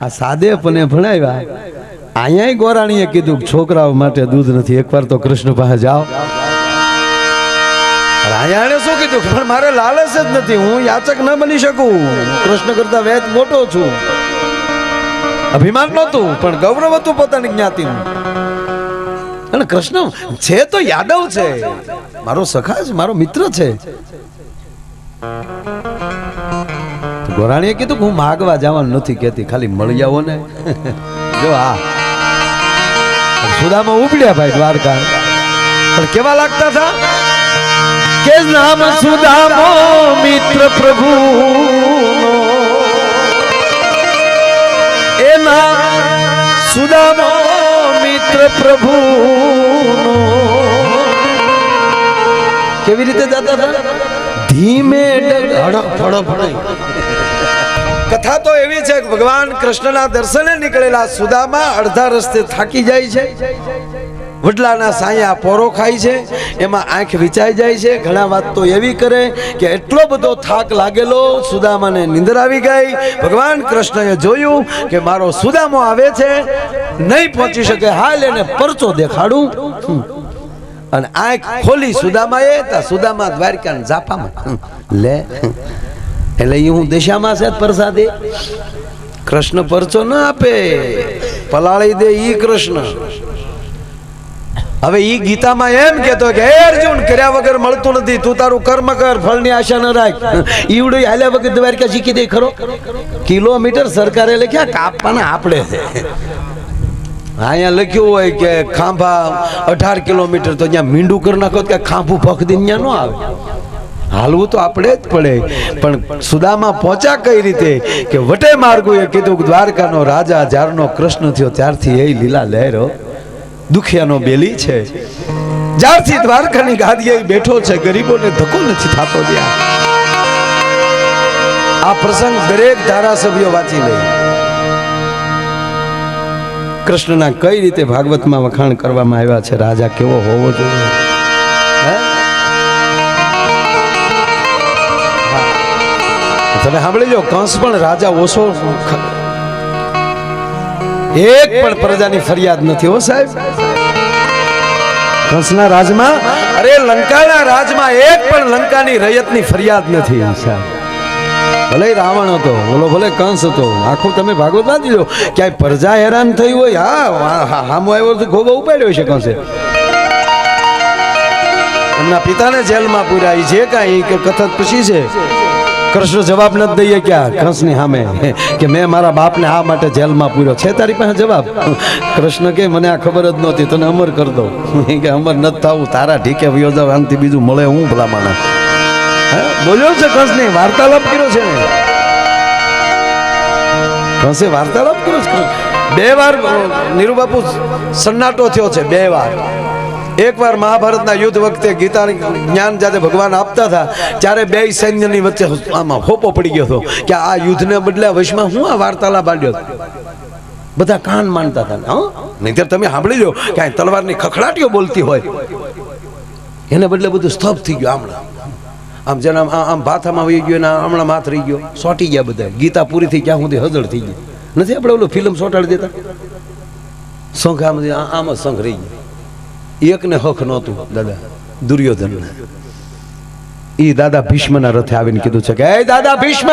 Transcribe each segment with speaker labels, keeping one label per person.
Speaker 1: આ સાદેપણે ભણાવ્યા. અહીંયા ગોરાણીએ કીધું છોકરાઓ માટે દૂધ નથી. એકવાર તો કૃષ્ણ પાસે જાઓ. રાયાણે શું કીધું પણ મારે લાલચ જ નથી. હું યાચક ન બની શકું. કૃષ્ણ કરતા વેદ મોટો છું. અભિમાન નહોતું, પણ ગૌરવ હતું પોતાની જ્ઞાતિનું. અને કૃષ્ણ, છે તો યાદવ છે. મારો સખા છે, મારો મિત્ર છે. ગોરાણીએ કીધું કે હું માગવા જવાનું નથી કહેતી, ખાલી મળી આવો ને જો હા સુદામાં ઉપડ્યા ભાઈ દ્વારકા. પણ કેવા લાગતા હતા? કે નામ સુદામો, મિત્ર પ્રભુ. એના સુદામો, મિત્ર પ્રભુ. કેવી રીતે જતા હતા? ધીમે હડપ ફડક કથા તો એવી છે કે ભગવાન કૃષ્ણના દર્શને નીકળેલા સુદામા અડધા રસ્તે થાકી જાય છે. વડલાના સાયા પોરો ખાય છે, એમાં આંખ વિચાઈ જાય છે. ઘણા વાત તો એવી કરે કે એટલો બધો થાક લાગેલો સુદામાને નિંદર આવી ગઈ. ભગવાન કૃષ્ણએ જોયું કે મારો સુદામો આવે છે, નહીં પહોંચી શકે, હાલ એને પરચો દેખાડું. અને આંખ ખોલી સુદામાએ સુદામા દ્વારકા જાપામાં લે એટલે એ હું દિશામાં છે પ્રસાદી? કૃષ્ણ પરચો ના આપે. પલાળી દે ઈ કૃષ્ણ. હવે ઈ ગીતામાં એમ કેતો કે, હે અર્જુન, કર્યા વગર મળતું નથી. તું તારું કર્મ કર, ફળની આશા ન રાખ. ઈવડો હાલ્યા વગર દ્વારકા શીખી દે, ખરો? કિલોમીટર સરકારે લખ્યા કાપવાના આપણે અહીંયા લખ્યું હોય કે, ખાંભા અઢાર કિલોમીટર તો ત્યાં મીંડું કરી નાખો કે ખાંભું ભખ દિન ત્યાં ન આવે. હાલવું તો આપણે જ પડે. પણ સુદામાં પહોંચ્યા કઈ રીતે? કે વટે માર્ગોએ કીધું દ્વારકાનો રાજા જ્યારનો કૃષ્ણ થયો ત્યારથી એ લીલા લહેરો દુખિયાનો બેલી છે. જ્યારથી દ્વારકાની ગાદીએ બેઠો છે, ગરીબોને ધક્કો નથી થતો ત્યાં. આ પ્રસંગ દરેક ધારાસભ્યો વાંચી લે. કૃષ્ણના કઈ રીતે ભાગવતમાં વખાણ કરવામાં આવ્યા છે? રાજા કેવો હોવો જોઈએ? તમે સાંભળી લો, કંસ પણ રાજા ઓછો એક પણ પ્રજાની ફરિયાદ નથી હો સાહેબ. કંસના રાજમાં, અરે લંકાના રાજમાં એક પણ લંકાની રયતની ફરિયાદ નથી સાહેબ. ભલે રાવણ હતો બોલો ભલે કંસ હતો, આખું તમે ભાગવત વાંચી ક્યાંય પ્રજા હેરાન થઈ હોય, હા હામો આવ્યો તો ખોબો ઉપાડ્યો છે કંસે. એમના પિતાને જેલમાં પૂર્યા જે કાંઈ કથત પછી છે? કૃષ્ણ જવાબ નથી દઈએ ક્યાં? કૃષ્ણની સામે. કે મેં મારા બાપને આ માટે જેલમાં પૂર્યો. છે તારી પાસે જવાબ? કૃષ્ણ કે, મને આ ખબર જ નહોતી. તને અમર કરી દો કે, અમર નથી થવું. તારા ઢીકે વયો જાવ. બીજું મળે હું ભલા માણસ? બોલ્યો છે કૃષ્ણ. વાર્તાલાપ કર્યો છે. કંસે વાર્તાલાપ કર્યો છે? બે વાર નીરુબાપુ સન્નાટો થયો છે. બે વાર. એકવાર મહાભારતના યુદ્ધ વખતે ગીતાની જ્ઞાન જ્યારે ભગવાન આપતા હતા, ત્યારે બે સૈન્યની વચ્ચે આમાં હોપો પડી ગયો હતો કે આ યુદ્ધને બદલે વશમાં હું આ વાર્તાલાપ આડ્યો બધા કાન માનતા હતા. નહીંતર તમે સાંભળી લો ક્યાંય તલવારની ખખડાટીઓ બોલતી હોય. એને બદલે બધું સ્તબ્ધ થઈ ગયું હમણાં આમ જેના આમ આમ ભાથામાં વહી ગયો ને હમણાં માથ રહી ગયો. સોટી ગયા બધા. ગીતા પૂરી થઈ ક્યાં સુધી હજળ થઈ ગઈ. નથી આપણે ઓલું ફિલ્મ સોટાડી દેતા? સંઘ આમ આમ જ શંખ રહી ગયો. એકને હક નહોતું, દાદા દુર્યોધન ઈ દાદા ભીષ્મના રથે આવીને કીધું છે કે એ દાદા ભીષ્મ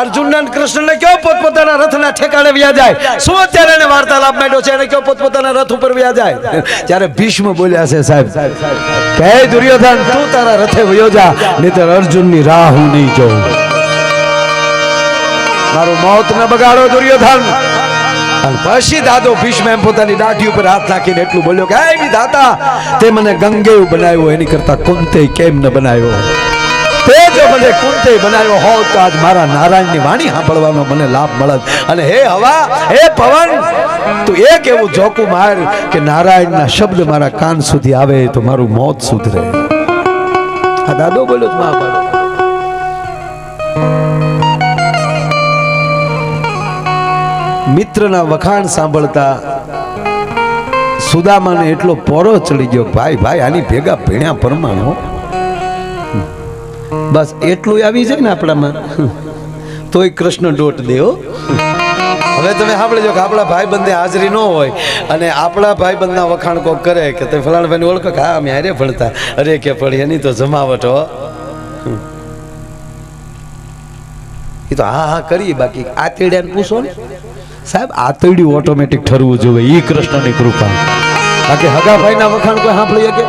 Speaker 1: અર્જુન અને કૃષ્ણને કયો પોતપોતાના રથના ઠેકાણે વ્યા જાય? શું અત્યારે એને વાર્તાલાપ માંડ્યો છે? એને કયો પોતપોતાના રથ ઉપર વ્યા જાય? ત્યારે ભીષ્મ બોલ્યા છે, સાહેબ, કે દુર્યોધન, તું તારા રથે વયો જા, નહીતર અર્જુનની રાહ હું નહીં જોઉં. મારું મોત ન બગાડો દુર્યોધન. અને પછી દાદો ભીષ્મ એમ પોતાની દાઢી ઉપર હાથ નાખીને એટલું બોલ્યો કે, હે દાતા તે મને ગંગેવ બનાવ્યો, એની કરતા કુંતે કેમ ન બનાવ્યો? તે જો મને કુંતે બનાવ્યો હોત તો આજ મારા નારાયણની વાણી સાંભળવાનો મને લાભ મળત. અને હે હવા, હે પવન, તું એક એવું જોકું માર કે નારાયણના શબ્દ મારા કાન સુધી આવે તો મારું મોત સુધરે. આ દાદો બોલ્યો મહાભારત મિત્રના વખાણ સાંભળતા સુદામાને એટલો પોરો ચડી ગયો, ભાઈ ભાઈ, આની ભેગા ભીણ્યા પરમાણુ બસ એટલું આવી જાય ને આપણામાં. તોય કૃષ્ણ ડોટ દેવો હવે તમે સાંભળજો કે આપણા ભાઈ ભાઈબંધે હાજરી ન હોય અને આપણા ભાઈ બંધના વખાણ કોક કરે કે તમે ફલાણ ભાઈને ઓળખો કે, હા, અમે હારે ભણતા. અરે કે પડી એની તો જમાવટ હો. એ તો હા હા કરી બાકી. આ તેડ્યાને પૂછો ને. સાહેબ આતરડ્યું ઓટોમેટિક ઠરવું જોઈએ. ઈ કૃષ્ણની કૃપા. બાકી હગા ભાઈના વખાણ કોઈ સાંભળી શકે?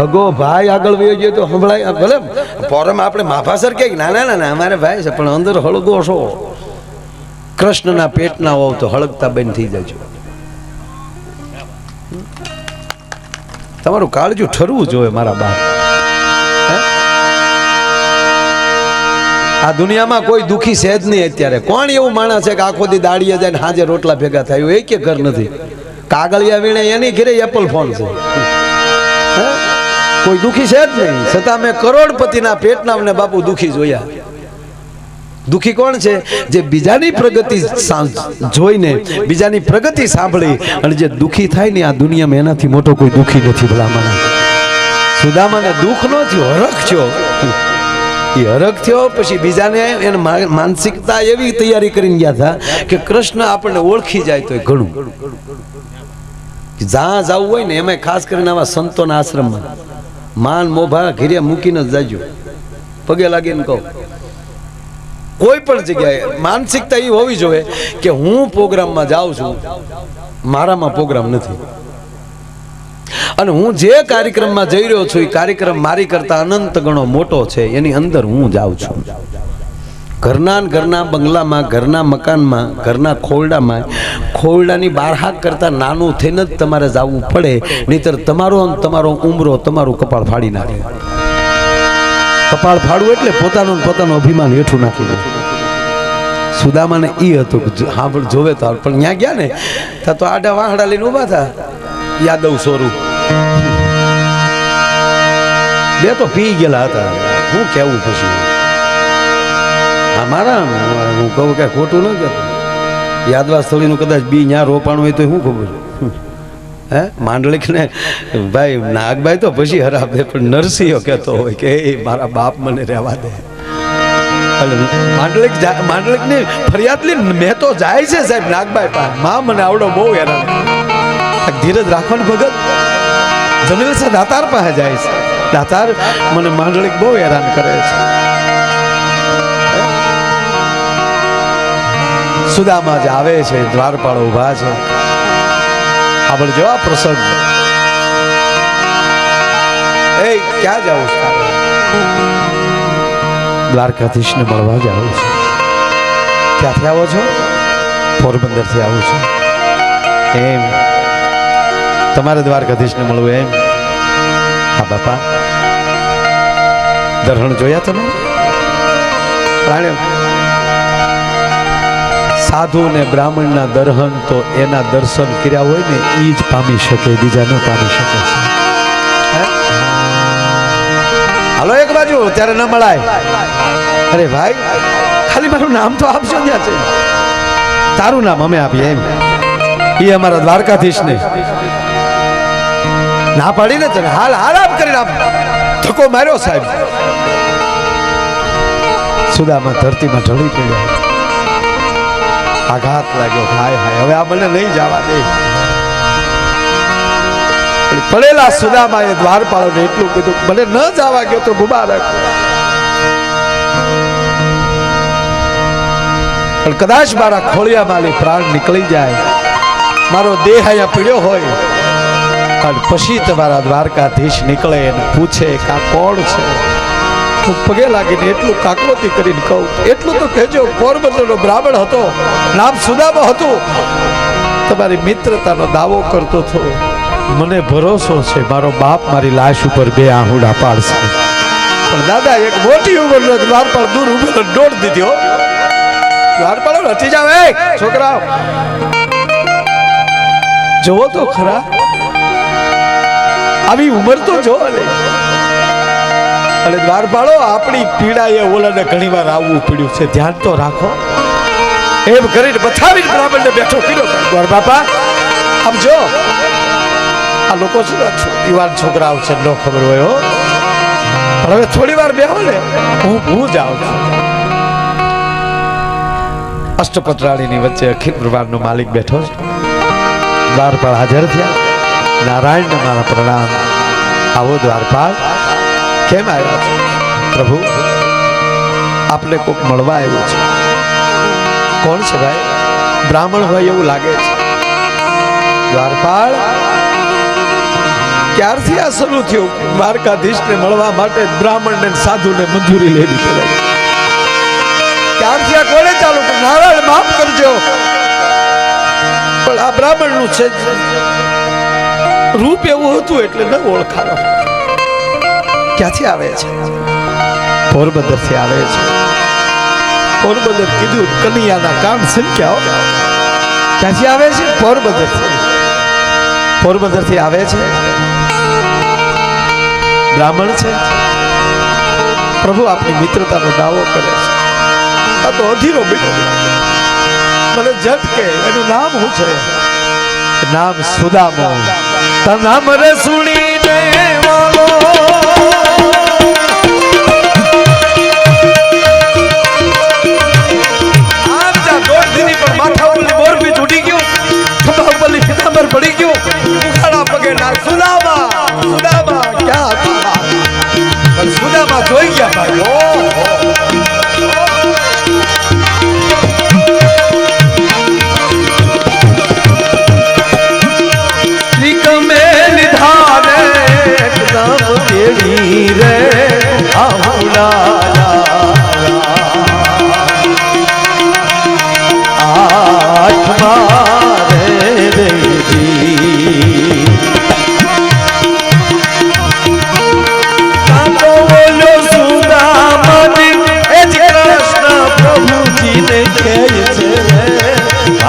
Speaker 1: હગો ભાઈ આગળ વયો ગયો તો સંભળાય. ભલે, ફોરમ આપણે માફાસર કે ના ના ના ના, અમારે ભાઈ છે, પણ અંદર હળગો છો. કૃષ્ણના પેટના હોવ તો હળગતા બંધ થઈ છે તમારું કાળજું ઠરવું જોઈએ મારા બાપ. આ દુનિયામાં કોઈ દુખી છે જ નહીં અત્યારે. કોણ એવું માણસ છે કે આખો દી દાડીએ જાય હાજે રોટલા ભેગા થાય એક એક ઘર નથી. કાગળિયા વીણે એની ઘેરે એપલ ફોન છે. હે? કોઈ દુખી છે જ નહીં. છતાં મેં કરોડપતિના પેટના અમને બાપુ દુખી જોયા. દુખી કોણ છે? જે બીજાની પ્રગતિ જોઈને બીજાની પ્રગતિ સાંભળી અને જે દુખી થાય ને આ દુનિયામાં એનાથી મોટો કોઈ દુખી નથી ભલામણ સુદામાને દુઃખ નો થયો હરખ થયો. એ હરખ થયો, પછી બીજાને એને માનસિકતા એવી તૈયારી કરીને ગયા હતા કે કૃષ્ણ આપણને ઓળખી જાય તો ઘણું. જ્યાં જવું હોય ને એમાં ખાસ કરીને આવા સંતોના આશ્રમમાં. માન મોભા ઘીરે મૂકીને જ જાજો. પગે લાગીને કહું. કોઈ પણ જગ્યાએ માનસિકતા એ હોવી જોઈએ કે હું પ્રોગ્રામમાં જાઉં છું. મારામાં પ્રોગ્રામ નથી. અને હું જે કાર્યક્રમમાં જઈ રહ્યો છું, એ કાર્યક્રમ મારી કરતા અનંત ગણો મોટો છે. એની અંદર હું જાઉં છું. ઘરના ઘરના બંગલામાં, ઘરના મકાનમાં, ઘરના ખોરડામાં, ખોરડાની બાર હાક કરતા નાનું થઈને જ તમારે જવું પડે, નહીતર તમારો તમારો ઉમરો, તમારું કપાળ ફાડી નાખે. કપાળ ફાડવું એટલે પોતાનું પોતાનું અભિમાન હેઠું નાખી દે. સુદામાને એ હતું હા, પણ જોવે તો પણ ત્યાં ગયા ને? તો આડા વાહડા લઈને ઊભા હતા યાદવ સ્વરૂપ બે તો પી ગયેલા હતા. હું કેવું પછી. હા હું કહું કે ખોટું ન કહેતો. યાદવા સ્થળીનું કદાચ બી ત્યાં રોપાણ હોય તો શું ખબર હે? માંડલિક ને ભાઈ, નાગભાઈ તો પછી હરાબે પણ નરસિંહ કહેતો હોય કે, એ મારા બાપ મને રહેવા દે. માંડલિક માંડલિકની ફરિયાદ લઈને મેં તો જાય છે સાહેબ નાગભાઈ પા માં મને આવડો બહુ હેરાન. ધીરજ રાખવાનું ભગત જમીલ છે દાતાર પાસે જાય છે. દાતાર મને માંડળીક બહુ હેરાન કરે છે. સુદામા જ આવે છે, દ્વારપાળ ઊભા છે. આપણે જો આ પ્રસંગ. એ, ક્યાં જાવ છે? દ્વારકાધીશને મળવા જ આવું છું. ક્યાંથી આવો છો? પોરબંદરથી આવું છું. એમ. તમારે દ્વારકાધીશને મળવું એમ? બાપા. દર્શન જોયા તમે? સાધુ ને બ્રાહ્મણના દર્શન તો એના દર્શન કર્યા હોય ને એ જ પામી શકે બીજા ન પામી શકે. છે હાલો એક બાજુ ત્યારે ન મળાય. અરે ભાઈ ખાલી મારું નામ તો આપજો ત્યાં છે તારું નામ અમે આપીએ એમ. એ અમારા દ્વારકાધીશ ને ના પાડીને તને. હાલ હાલ આમ કરીને આમ ધક્કો માર્યો સાહેબ. સુદામાં ધરતીમાં ઢળી પડ્યો. આઘાત લાગ્યો. હાય હાય. હવે આ મને નહીં જવા દે. પડેલા સુદામાએ દ્વારપાળોને એટલું કીધું મને ન જવા ગયો તો મુબારક. પણ કદાચ મારા ખોળિયામાંથી પ્રાણ નીકળી જાય. મારો દેહ અહીંયા પીડ્યો હોય. અને પછી તમારા દ્વારકાધીશ નીકળે અને પૂછે કા કોણ છે? હું પગે લાગીને એટલું કાકલોતી કરીને કહું, એટલું તો કહેજો, પોરબંદરનો બ્રાહ્મણ હતો, નામ સુદામા હતું. તમારી મિત્રતાનો દાવો કરતો હતો, મને ભરોસો છે, મારો બાપ મારી લાશ ઉપર બે આહુડા પાડશે. પણ દાદા, એક મોટી ઉંમરનો દ્વારપાળ દૂર ઉભેલો દોડ દીધો. દ્વારપાળો હટી જાવ એ છોકરાઓ. જોવો તો ખરા. આવી ઉંમર તો જો અને દ્વારપાળો, આપણી પીડા એ ઓલાને ઘણી વાર આવવું પડ્યું છે. ધ્યાન તો રાખો. એમ કરીને બથાવીને બ્રાહ્મણને બેઠો પીડો દ્વાર બાપા, આમ જો. આ લોકો છે? યુવાન છોકરાઓ છે, ન ખબર હોય હો. પણ હવે થોડી વાર બેહો ને. હું હું જાઉં છું. અષ્ટપત્રાળીની વચ્ચે અખિલ પ્રભાવનો માલિક બેઠો છે. દ્વારપાળ હાજર થયા. નારાયણને મારા પ્રણામ. આવો દ્વારપાલ. કેમ આવ્યા છે? પ્રભુ, આપને કોક મળવા આવ્યો છે. કોણ છે ભાઈ? બ્રાહ્મણ હોય એવું લાગે છે. દ્વારપાળ ક્યારથી આ શરૂ થયું? દ્વારકાધીશને મળવા માટે બ્રાહ્મણને સાધુને મંજૂરી લેવી પડે. ક્યારથી આ કોણે ચાલુ નારાયણ, માફ કરજો. પણ આ બ્રાહ્મણનું છે. રૂપ એવું હતું એટલે ન ઓળખાણો ક્યાંથી આવે છે? પોરબંદરથી આવે છે. પોરબંદર કીધું કનૈયાના કાન સંખ્યાઓ. ક્યાંથી આવે છે? પોરબંદરથી. પોરબંદરથી આવે છે. બ્રાહ્મણ છે. પ્રભુ આપની મિત્રતાનો દાવો કરે છે. આ તો અધીરો બેટો મને ઝટકે એનું નામ શું છે? નામ સુદામો તા રસુણી રે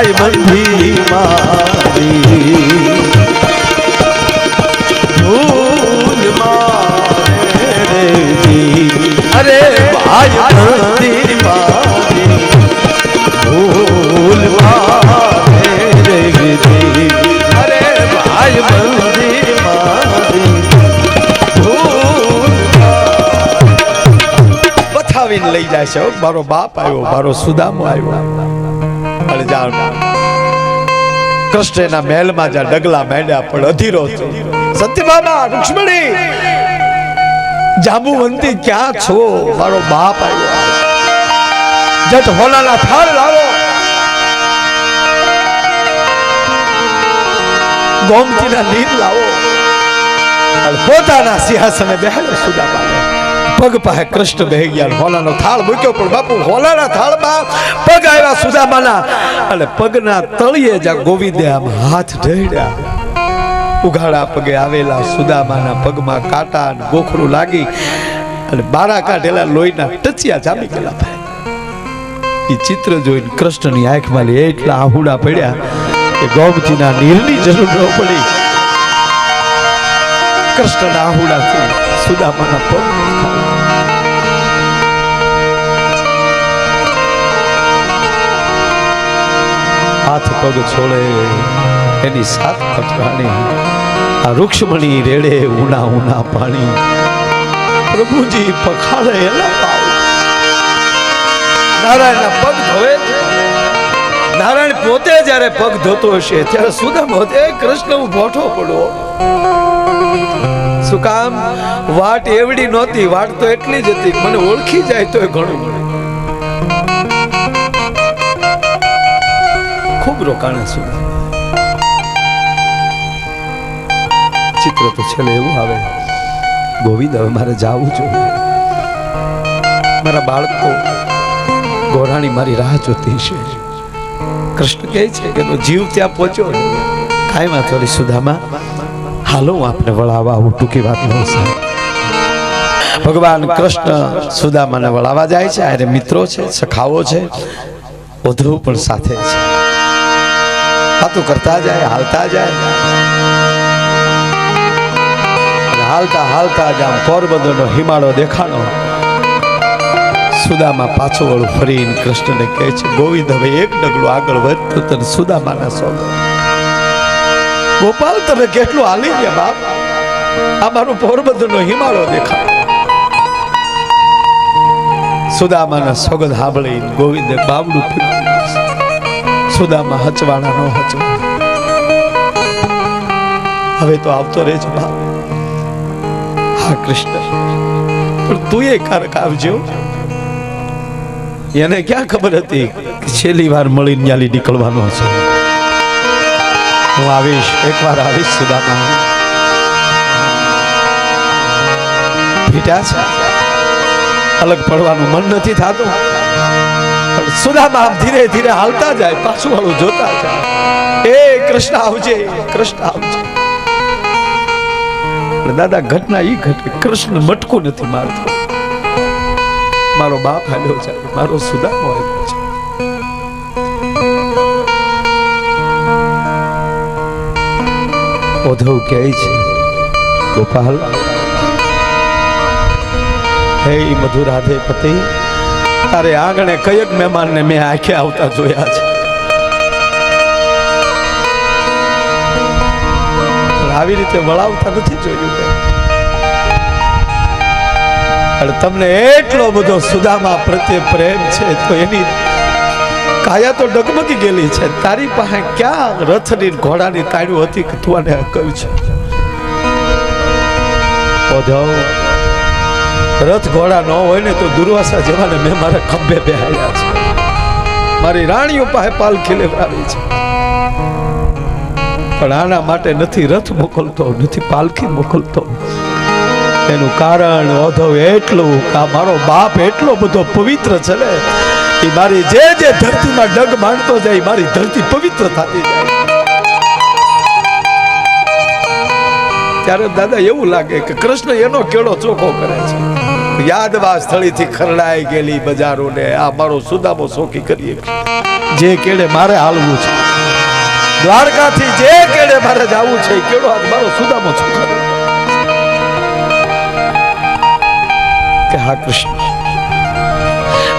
Speaker 1: ભાઈ બંધી મારી. ભૂલ મારે અરે ભાઈ બંધી મારી ભૂલ મારે અરે ભાઈ બંધી મારી. લઈ જાય છે મારો બાપ આવ્યો મારો સુદામો આવ્યો. અને મહેલમાં જ્યાં ડગલા માંડ્યા પણ અધીરો સત્યભામા, રુક્ષ્મણી! જાંબુવંતી, ક્યાં છો? મારો બાપ આવ્યો જટ હોલાના થાળ લાવો. ગોમતીના નીર લાવો. પોતાના સિંહાસને બેહાડ્યો સુદામાને પગ પાસે કૃષ્ણ બે ગયા હોલાનો થાળ મૂક્યો. પણ બાપુ, હોલાના થાળમાં પગ આવ્યા સુદામાના. અને પગના તળિયે જ ગોવિંદે આમ હાથ ઢળ્યા ઉઘાડા પગે આવેલા સુદામાના પગમાં કાંટા અને ગોખરું લાગી અને બારા કાઢેલા લોહીના ટચિયા જામી ગયેલા ભાઈ. એ ચિત્ર જોઈને કૃષ્ણની આંખમાં લે એટલા આહુડા પડ્યા કે ગોમતીના નીરની જરૂર ન પડી. કૃષ્ણના આહુડાથી સુદામાના પગ હાથ પગ છોડે, એની સાત પટરાણી આ રૂક્ષ્મણી રેડે ઉના ઉના પાણી. પ્રભુજી પખાડે એના પાવ નારાયણના પગ ધોવે છે. નારાયણ પોતે જ્યારે પગ ધોતો હશે, ત્યારે સુદામ હોતે કૃષ્ણ ભોઠો પડો શું કામ? વાટ એવડી નહોતી, વાટ તો એટલી જ હતી. મને ઓળખી જાય તો ઘણું. ખૂબ રોકાણે છું ચિત્ર તો છેલ્લે એવું આવે ગોવિંદ હવે મારે જાવું જોઈએ મારા બાળકો ગોરાણી મારી રાહ જોતી છે કૃષ્ણ કહે છે કે જીવ ત્યાં પહોંચ્યો કાંઈ વાંધો નહીં સુદામા હાલો હું આપને વળાવવા આવું ટૂંકી વાત ન સાહેબ ભગવાન કૃષ્ણ સુદામાને વળાવવા જાય છે અરે મિત્રો છે સખાઓ છે વધુ પણ સાથે છે વાતો કરતા જાય, હાલતા જાય. હાલતા હાલતા જ આમ પોરબંદરનો હિમાળો દેખાણો. સુદામા પાછો વળું ફરીને કૃષ્ણને કહે છે, ગોવિંદ, હવે એક ડગલું આગળ વધતો તને સુદામાના સોગો. ગોપાલ, તમે કેટલું હાલી ગયા, બાપ? આ મારું પોરબંદરનો હિમાળો દેખાય. સુદામાના સોગંદ સાંભળી ગોવિંદે બાવડું ફેરવ્યું. સુદામા હચવાણા નો હચવા હવે તો આવતો રહેજ બાપ. હા, કૃષ્ણ. પણ તું એ કારક આવજો. એને ક્યાં ખબર હતી કે છેલ્લી વાર મળીને ન્યાલી નીકળવાનો છે હું આવીશ, એકવાર આવીશ સુદામા. ભીટા છે? અલગ પડવાનું મન નથી થતું. સુદામા ધીરે ધીરે હાલતા જાય, પાછું વાળું જોતા જાય. એ કૃષ્ણ આવજે કૃષ્ણ આવજે. દાદા, ઘટના ઈ ઘટે. કૃષ્ણ મટકું નથી મારતો. મારો બાપ હાલ્યો છે મારો સુદામો આવ્યો છે ઓધવ કહે છે, ગોપાલ, હે મધુરાધે પતિ તારે આંગણે કયક મહેમાનને મેં આંખે આવતા જોયા છે. આવી રીતે વળાવતા નથી જોયું તમને એટલો બધો સુદામા પ્રત્યે પ્રેમ છે, તો એની કાયા તો ડગમગી ગયેલી છે. તારી પાસે ક્યાં રથની ઘોડાની તાળું હતી કે તું આને કહ્યું છે? રથ ઘોડા ન હોય ને તો દુર્વાસા જેવાને મેં મારા ખંભે બેહાડ્યા છે. મારી રાણીઓ પાસે પાલખી લેવડાવી છે. પણ આના માટે નથી રથ મોકલતો, નથી પાલખી મોકલતો. એનું કારણ અધવ એટલું કે મારો બાપ એટલો બધો પવિત્ર છે ને, એ મારી જે જે ધરતીમાં ડગ માંડતો જાય મારી ધરતી પવિત્ર થતી જાય. ત્યારે દાદા એવું લાગે કે કૃષ્ણ એનો કેળો ચોખ્ખો કરે છે. યાદવા સ્થળીથી ખરડાઈ ગયેલી બજારોને આ મારો સુદામો સોખી કરીએ જે કેડે મારે હાલવું છે. દ્વારકાથી જે કેડે મારે જવું છે કેડો આજ મારો સુદામો કરે. કે હા, કૃષ્ણ.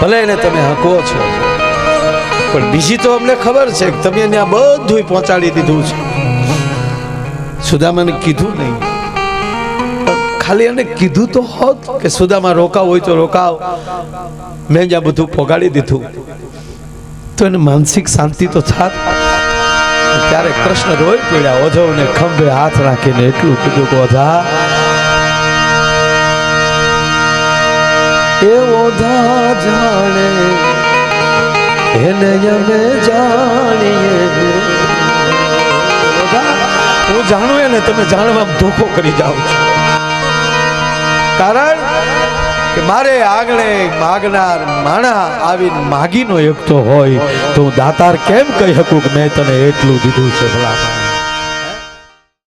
Speaker 1: ભલે એને તમે હકો છો, પણ બીજી તો અમને ખબર છે કે તમે ત્યાં બધું પહોંચાડી દીધું છે. સુદામાને કીધું નહીં. ખાલી એને કીધું તો હોત કે સુદામાં રોકાવ હોય તો રોકાવ. મેં જ્યાં બધું પોગાડી દીધું. તો એને માનસિક શાંતિ તો થાત. ત્યારે કૃષ્ણ રોઈ પડ્યા, ઓઝવને ખંભે હાથ રાખીને એટલું કીધું કે ઓધા એ ઓધા જાણે, એને અમે જાણીએ. હું જાણું એને, તમે જાણવામાં ધોખો કરી જાઓ છો. કારણ કે મારે આંગણે માગનાર માણા આવીને માગીનો એકતો હોય તો હું દાતાર કેમ કહી શકું કે મેં તને એટલું દીધું છે ભલા